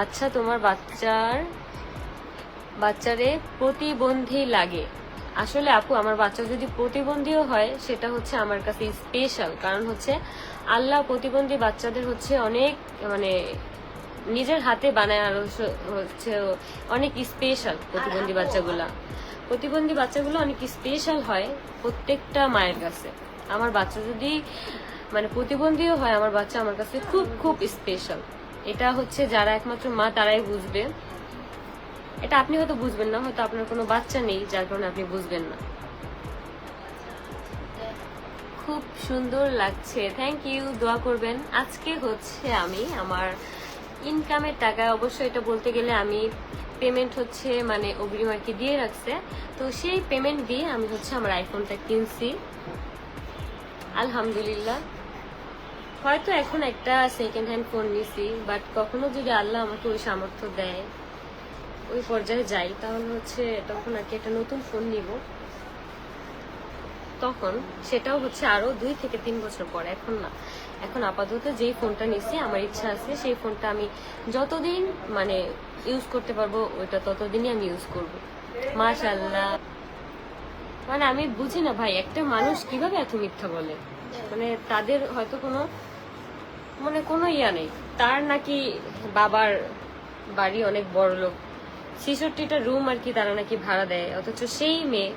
আচ্ছা তোমার বাচ্চার, বাচ্চারে প্রতিবন্ধী লাগে। আসলে আপু, আমার বাচ্চা যদি প্রতিবন্ধীও হয়, সেটা হচ্ছে আমার কাছে স্পেশাল কারণ হচ্ছে আল্লাহ প্রতিবন্ধী বাচ্চাদের হচ্ছে অনেক মানে নিজের হাতে বানায় আর হচ্ছে- অনেক স্পেশাল প্রতিবন্ধী বাচ্চাগুলা। প্রতিবন্ধী বাচ্চাগুলো অনেক স্পেশাল হয় প্রত্যেকটা মায়ের কাছে। আমার বাচ্চা যদি মানে প্রতিবন্ধীও হয়, আমার বাচ্চা আমার কাছে খুব খুব স্পেশাল এটা হচ্ছে যারা একমাত্র মা, তারাই বুঝবে। এটা আপনি হয়তো বুঝবেন না, হয়তো আপনার কোনো বাচ্চা নেই, যার কারণে আপনি বুঝবেন না। খুব সুন্দর লাগছে। থ্যাংক ইউ দোয়া করবেন। আজকে হচ্ছে আমি আমার ইনকামের টাকা অবশ্যই এটা বলতে গেলে আমি পেমেন্ট হচ্ছে মানে অগ্রিম আর কি দিয়ে রাখছে। তো সেই পেমেন্ট দিয়ে আমি হচ্ছে আমার আইফোনটা কিনছি। আলহামদুলিল্লাহ। হয়তো এখন একটা সেকেন্ড হ্যান্ড ফোন নিছি বাট কখনো যদি আল্লাহ আমাকে ওই সামর্থ্য দেয়, ওই পর্যায়ে যাই, তাহলে হচ্ছে তখন আর কি একটা নতুন ফোন নিব। তখন সেটাও হচ্ছে আরও দুই থেকে তিন বছর পর, এখন না। এখন আপাতত যেই ফোনটা নিচ্ছি আমার ইচ্ছা আছে, সেই ফোনটা আমি যতদিন মানে ইউজ করতে পারব, ওইটা ততদিনই আমি ইউজ করব। মাশাল্লাহ মানে আমি বুঝি না ভাই, একটা মানুষ কীভাবে এত মিথ্যা বলে? মানে তাদের হয়তো কোনো মানে কোনো ইয়া নেই। তার নাকি বাবার বাড়ি অনেক বড় লোক। ছেষট্টিটা রুম আর কি তারা নাকি ভাড়া দেয়। অথচ সেই মেয়ে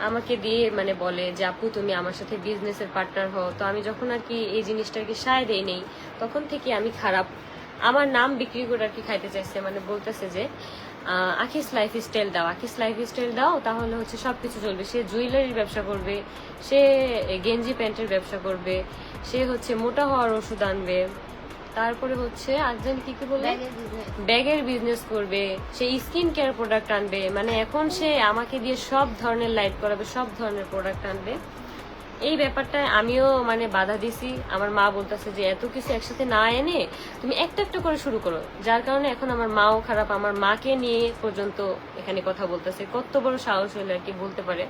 আমাকে দিয়ে মানে বলে যে, আপু, তুমি আমার সাথে বিজনেসের পার্টনার হও। তো আমি যখন আর কি এই জিনিসটাকে সায় দেই নেই, তখন থেকে আমি খারাপ। আমার নাম বিক্রি করে আর কি খাইতে চাইছে মানে বলতেছে যে আখিস লাইফ স্টাইল দাও আখিস লাইফ স্টাইল দাও তাহলে হচ্ছে সবকিছু চলবে। সে জুয়েলারির ব্যবসা করবে সে গেঞ্জি প্যান্টের ব্যবসা করবে সে হচ্ছে মোটা হওয়ার ওষুধ আনবে তারপরে হচ্ছে আজজন কি কি বলে? ব্যাগের বিজনেস করবে সে স্কিন কেয়ার প্রোডাক্ট আনবে মানে এখন সে আমাকে দিয়ে সব ধরনের লাইট করাবে সব ধরনের প্রোডাক্ট আনবে। এই ব্যাপারটা আমিও মানে বাধা দিছি। আমার মা বলতেছে যে, এত কিছু একসাথে না এনে তুমি একটা একটা করে শুরু করো। যার কারণে এখন আমার মাও খারাপ। আমার মাকে নিয়ে পর্যন্ত এখানে কথা বলতেছে। কত বড় সাহস হলে আর কি বলতে পারে।